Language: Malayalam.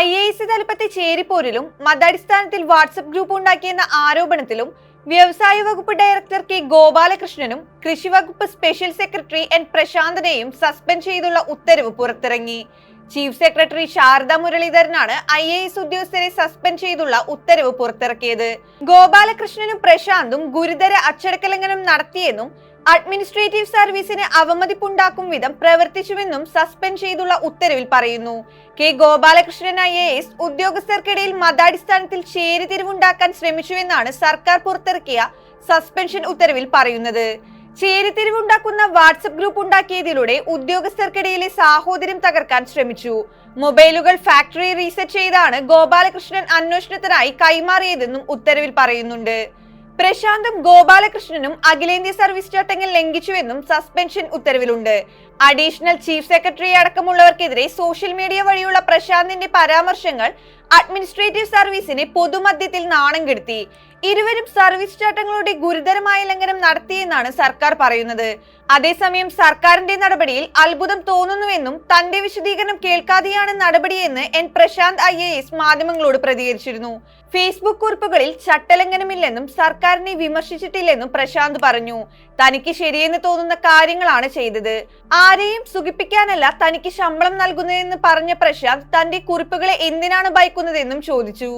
ഐ എ സി തലപ്പത്തെ ചേരിപ്പോരിലും മതാടിസ്ഥാനത്തിൽ വാട്സപ്പ് ഗ്രൂപ്പ് ഉണ്ടാക്കിയെന്ന ആരോപണത്തിലും വ്യവസായ വകുപ്പ് ഡയറക്ടർ കെ ഗോപാലകൃഷ്ണനും കൃഷി വകുപ്പ് സ്പെഷ്യൽ സെക്രട്ടറി എൻ പ്രശാന്തനെയും സസ്പെൻഡ് ചെയ്തുള്ള ഉത്തരവ് പുറത്തിറങ്ങി. ചീഫ് സെക്രട്ടറി ശാരദ മുരളീധരനാണ് ഐ എ എസ് ഉദ്യോഗസ്ഥരെ സസ്പെൻഡ് ചെയ്തുള്ള ഉത്തരവ് പുറത്തിറക്കിയത്. ഗോപാലകൃഷ്ണനും പ്രശാന്തും ഗുരുതര അച്ചടക്കലംഘനം നടത്തിയെന്നും അഡ്മിനിസ്ട്രേറ്റീവ് സർവീസിന് അവമതിപ്പുണ്ടാക്കും വിധം പ്രവർത്തിച്ചുവെന്നും സസ്പെൻഡ് ചെയ്തുള്ള ഉത്തരവിൽ പറയുന്നു. K Gopalakrishnan I A S ഉദ്യോഗസ്ഥർക്കിടയിൽ മതാടിസ്ഥാനത്തിൽ ചേരിതിരിവുണ്ടാക്കാൻ ശ്രമിച്ചുവെന്നാണ് സർക്കാർ പുറത്തിറക്കിയ സസ്പെൻഷൻ ഉത്തരവിൽ പറയുന്നത്. ചേരിതിരിവുണ്ടാക്കുന്ന വാട്സപ്പ് ഗ്രൂപ്പ് ഉണ്ടാക്കിയതിലൂടെ ഉദ്യോഗസ്ഥർക്കിടയിലെ സാഹോദര്യം തകർക്കാൻ ശ്രമിച്ചു. മൊബൈലുകൾ ഫാക്ടറി റീസെറ്റ് ചെയ്താണ് ഗോപാലകൃഷ്ണൻ അന്വേഷണത്തിനായി കൈമാറിയതെന്നും ഉത്തരവിൽ പറയുന്നുണ്ട്. പ്രശാന്തും ഗോപാലകൃഷ്ണനും അഖിലേന്ത്യാ സർവീസ് ചട്ടങ്ങൾ ലംഘിച്ചുവെന്നും സസ്പെൻഷൻ ഉത്തരവിലുണ്ട്. അഡീഷണൽ ചീഫ് സെക്രട്ടറി അടക്കമുള്ളവർക്കെതിരെ സോഷ്യൽ മീഡിയ വഴിയുള്ള പ്രശാന്തിന്റെ പരാമർശങ്ങൾ അഡ്മിനിസ്ട്രേറ്റീവ് സർവീസിനെ പൊതുമധ്യത്തിൽ നാണം കെടുത്തി. ഇരുവരും സർവീസ് ചട്ടങ്ങളുടെ ഗുരുതരമായ ലംഘനം നടത്തിയെന്നാണ് സർക്കാർ പറയുന്നത്. അതേസമയം സർക്കാരിന്റെ നടപടിയിൽ അത്ഭുതം തോന്നുന്നുവെന്നും തന്റെ വിശദീകരണം കേൾക്കാതെയാണ് നടപടിയെന്ന് N Prashant I A S മാധ്യമങ്ങളോട് പ്രതികരിച്ചിരുന്നു. ഫേസ്ബുക്ക് കുറിപ്പുകളിൽ ചട്ടലംഘനമില്ലെന്നും സർക്കാരിനെ വിമർശിച്ചിട്ടില്ലെന്നും പ്രശാന്ത് പറഞ്ഞു. തനിക്ക് ശരിയെന്ന് തോന്നുന്ന കാര്യങ്ങളാണ് ചെയ്തത്. ആരെയും സുഖിപ്പിക്കാനല്ല തനിക്ക് ശമ്പളം നൽകുന്നതെന്ന് പറഞ്ഞ പ്രശാന്ത് തന്റെ കുറിപ്പുകളെ എന്തിനാണ് ഭയക്കുന്നതെന്നും ചോദിച്ചു.